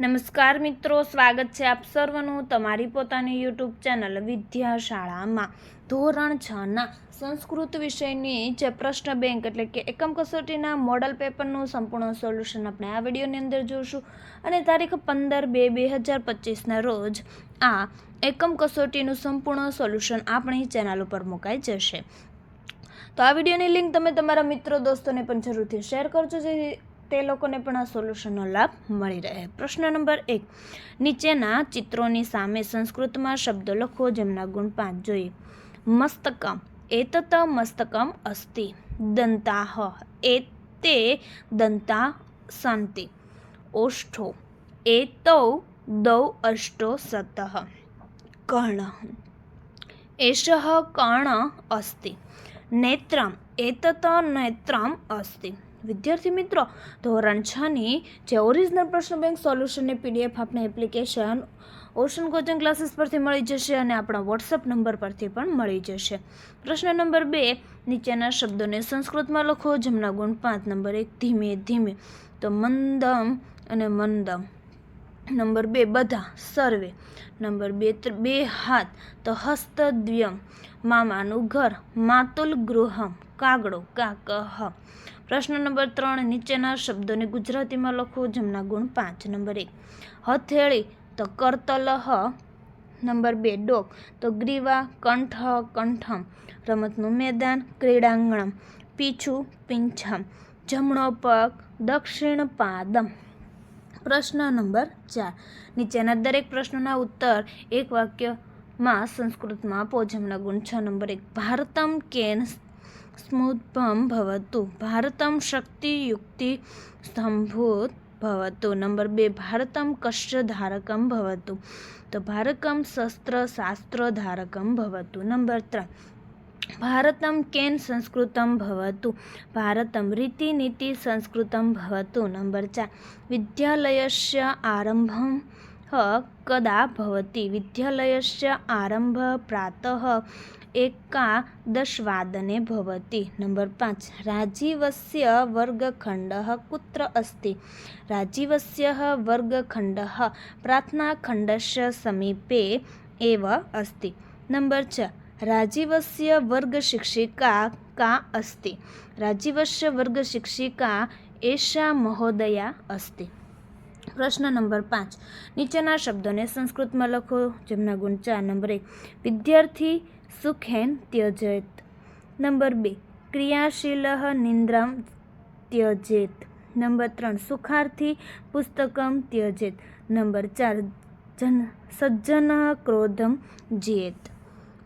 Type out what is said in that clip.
નમસ્કાર મિત્રો, સ્વાગત છે આપ સર્વનું તમારી પોતાની યુટ્યુબ ચેનલ વિદ્યાશાળામાં. ધોરણ છના સંસ્કૃત વિષયની જે પ્રશ્ન બેંક એટલે કે એકમ કસોટીના મોડલ પેપરનું સંપૂર્ણ સોલ્યુશન આપણે આ વિડીયોની અંદર જોઈશું અને તારીખ પંદર બે બે હજાર પચીસના રોજ આ એકમ કસોટીનું સંપૂર્ણ સોલ્યુશન આપણી ચેનલ ઉપર મુકાઈ જશે. તો આ વિડીયોની લિંક તમે તમારા મિત્રો, દોસ્તોને પણ જરૂરથી શેર કરજો, જેથી તે લોકોને પણ આ સોલ્યુશનનો લાભ મળી રહે. પ્રશ્ન નંબર એક. નીચેના ચિત્રોની સામે સંસ્કૃતમાં શબ્દ લખો જેમના ગુણ પાંચ જોઈએ. મસ્તકમ. એતત મસ્તકમ અસ્તિ. દંતાહ. તે દંતા સંતિ ઓષ્ઠો. એતૌ દૌ અષ્ટો સત કર્ણ. એષ કર્ણ અસ્તિ. નેત્રમ. એતત નેત્રમ અસ્તિ વિદ્યાર્થી મિત્રો ધોરણ છની જે ઓરિજિનલ પ્રશ્ન બેંક સોલ્યુશનની પીડીએફ આપણે એપ્લિકેશન ઓશન કોચિંગ ક્લાસીસ પરથી મળી જશે અને આપણા વોટ્સઅપ નંબર પરથી પણ મળી જશે પ્રશ્ન નંબર બે નીચેના શબ્દોને સંસ્કૃતમાં લખો જેમના ગુણ પાંચ નંબર એક ધીમે ધીમે તો મંદમ અને મંદમ નંબર બે બધા સર્વે નંબર બે બે હાથ તો હસ્તદ્વ્યમ મામાનું ઘર માતુલ ગૃહમ કાગડો હ. પ્રશ્ન નંબર ત્રણ, નીચેના શબ્દોને ગુજરાતીમાં લખો જેમના ગુણ પાંચ. નંબર એક, હથેળી, તો કરતલહ નંબર બે, ડોક, તો ગ્રીવા, કંઠ, કંઠમ. રમતનું મેદાન, ક્રીડાંગણમ. પીછું, પીંછમ. જમણો પગ, દક્ષિણ પાદમ. પ્રશ્ન નંબર ચાર, નીચેના દરેક પ્રશ્નોના ઉત્તર એક વાક્યમાં સંસ્કૃતમાં આપો. જેમના ગુણ છ. નંબર એક, ભારતમ કેન ભવતુ ભારતમ શક્તિયુક્તિ સ્તંભૂત ભવતુ નંબર બે ભારતમ કશ્ય ધારકમ ભવતુ તો ભારકમ શસ્ત્ર શાસ્ત્ર ધારકમ ભવતુ નંબર ત્રણ ભારતમ કેન સંસ્કૃતમ ભવતુ ભારતમ રીતિનીતિ સંસ્કૃતમ ભવતુ નંબર ચાર વિદ્યાલયસ્ય આરંભં કદા ભવતી વિદ્યાલયસ્ય આરંભ પ્રાતઃ एकादशवादने भवति नम्बर् पाञ्च राजीवस्य वर्गखण्डः कुत्र अस्ति राजीवस्य वर्गखण्डः प्रार्थनाखण्डस्य समीपे एव अस्ति नम्बर् च राजीवस्य वर्गशिक्षिका का अस्ति राजीवस्य वर्गशिक्षिका एषा महोदया अस्ति પ્રશ્ન નંબર પાંચ. નીચેના શબ્દોને સંસ્કૃતમાં લખો, જેમના ગુણ ચાર. નંબર એક, વિદ્યાર્થી સુખેન ત્યજેત. નંબર બે, ક્રિયાશીલ નિંદ્રામ ત્યજેત. નંબર ત્રણ, સુખાર્થી પુસ્તકમ ત્યજેત. નંબર ચાર, જન, સજ્જન ક્રોધમ જીએત.